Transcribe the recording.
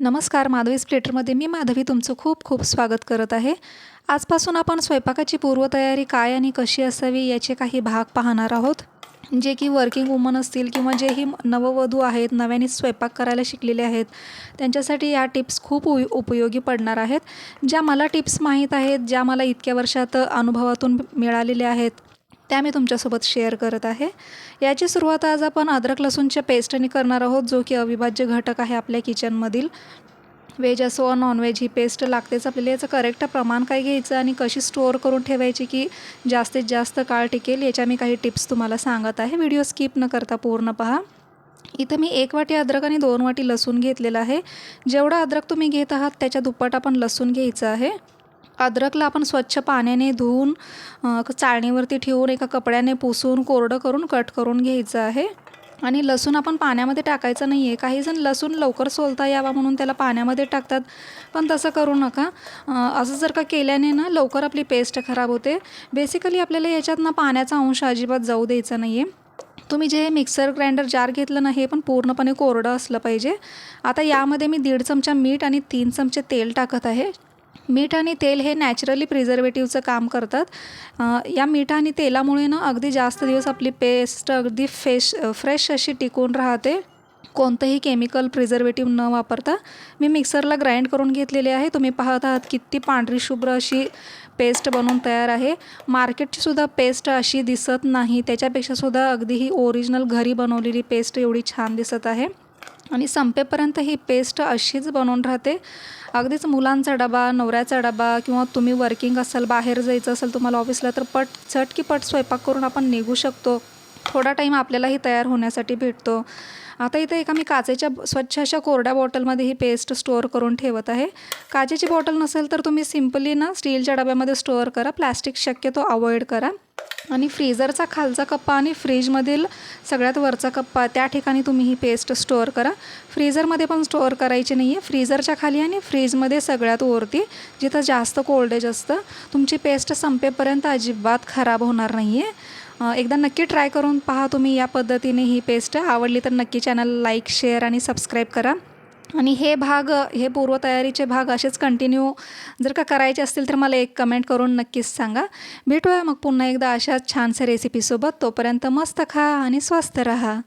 नमस्कार माधवी स्प्लेटरमध्ये मी माधवी तुमचं खूप खूप स्वागत करत आहे. आजपासून आपण स्वयंपाकाची पूर्वतयारी काय आणि कशी असावी याचे काही भाग पाहणार आहोत. जे की वर्किंग वुमन असतील किंवा जेही नववधू आहेत नव्याने स्वयंपाक करायला शिकलेले आहेत त्यांच्यासाठी या टिप्स खूप उ उपयोगी पडणार आहेत. ज्या मला टिप्स माहीत आहेत ज्या मला इतक्या वर्षात अनुभवातून मिळालेल्या आहेत त्या मी तुमच्यासोबत शेअर करत आहे. याची सुरुवात आज आपण अद्रक लसूणच्या पेस्टने करणार आहोत जो की अविभाज्य घटक आहे आपल्या किचनमधील व्हेज असो नॉनव्हेज ही पेस्ट लागतेच आपल्याला. याचं करेक्ट प्रमाण काय घ्यायचं आणि कशी स्टोअर करून ठेवायची की जास्तीत जास्त काळ टिकेल याच्या मी काही टिप्स तुम्हाला सांगत आहे. व्हिडिओ स्किप न करता पूर्ण पहा. इथं मी एक वाटी अद्रक आणि दोन वाटी लसूण घेतलेलं आहे. जेवढं अद्रक तुम्ही घेत आहात त्याच्या दुप्पट आपण लसूण घ्यायचं आहे. अद्रकला आपण स्वच्छ पाण्याने धुवून चाळणीवरती ठेवून एका कपड्याने पुसून कोरडं करून कट करून घ्यायचं आहे. आणि लसूण आपण पाण्यामध्ये टाकायचं नाही आहे काहीजण लसूण लवकर सोलता यावा म्हणून त्याला पाण्यामध्ये टाकतात. पण तसं करू नका. असं जर का केल्याने ना लवकर आपली पेस्ट खराब होते. बेसिकली आपल्याला याच्यात ना पाण्याचा अंश अजिबात जाऊ द्यायचा नाही आहे तुम्ही जे मिक्सर ग्राइंडर जार घेतलं ना हे पण पूर्णपणे कोरडं असलं पाहिजे. आता यामध्ये मी दीड चमचा मीठ आणि तीन चमचे तेल टाकत आहे. मीठ आणि तेल हे नॅचरली प्रिझर्वेटिव्हचं काम करतात. या मीठ आणि तेलामुळे ना अगदी जास्त दिवस आपली पेस्ट अगदी फेश फ्रेश अशी टिकून राहते. कोणतंही केमिकल प्रिझर्वेटिव्ह न वापरता. मी मिक्सरला ग्राइंड करून घेतलेले आहे. तुम्ही पाहत आहात किती पांढरी शुभ्र अशी पेस्ट बनवून तयार आहे. मार्केटची सुद्धा पेस्ट अशी दिसत नाही. त्याच्यापेक्षासुद्धा अगदी ही ओरिजिनल घरी बनवलेली पेस्ट एवढी छान दिसत आहे. आणि संपेपर्यंत ही पेस्ट अशीच बनवून राहते. अगदीच मुलांचा डबा नवऱ्याचा डबा किंवा तुम्ही वर्किंग असाल बाहेर जायचं असेल तुम्हाला ऑफिसला तर पट चट की पट स्वयंपाक करून आपण निघू शकतो. थोडा टाईम आपल्यालाही तयार होण्यासाठी भेटतो. आता इथे एका मी काचेच्या स्वच्छ अशा कोरड्या बॉटलमध्ये ही पेस्ट स्टोअर करून ठेवत आहे. काचेची बॉटल नसेल तर तुम्ही सिम्पली ना स्टीलच्या डब्यामध्ये स्टोअर करा. प्लॅस्टिक शक्यतो अवॉइड करा. आणि फ्रीजरचा खालचा कप्पा आणि फ्रीजमधील सगळ्यात वरचा कप्पा त्या ठिकाणी तुम्ही ही पेस्ट स्टोअर करा. फ्रीजरमध्ये पण स्टोअर करायची नाही आहे फ्रीझरच्या खाली आणि फ्रीजमध्ये सगळ्यात वरती जिथं जास्त कोल्डेज असतं तुमची पेस्ट संपेपर्यंत अजिबात खराब होणार नाही आहे एकदा नक्की ट्राय करून पहा तुम्ही या पद्धतीने ही पेस्ट. आवडली तर नक्की चॅनल लाईक शेअर आणि सबस्क्राईब करा. आणि हे भाग हे पूर्वतयारीचे भाग असेच कंटिन्यू जर का करायचे असतील तर मला एक कमेंट करून नक्कीच सांगा. भेटूया मग पुन्हा एकदा अशाच छानशा रेसिपीसोबत तोपर्यंत मस्त खा आणि स्वस्त रहा.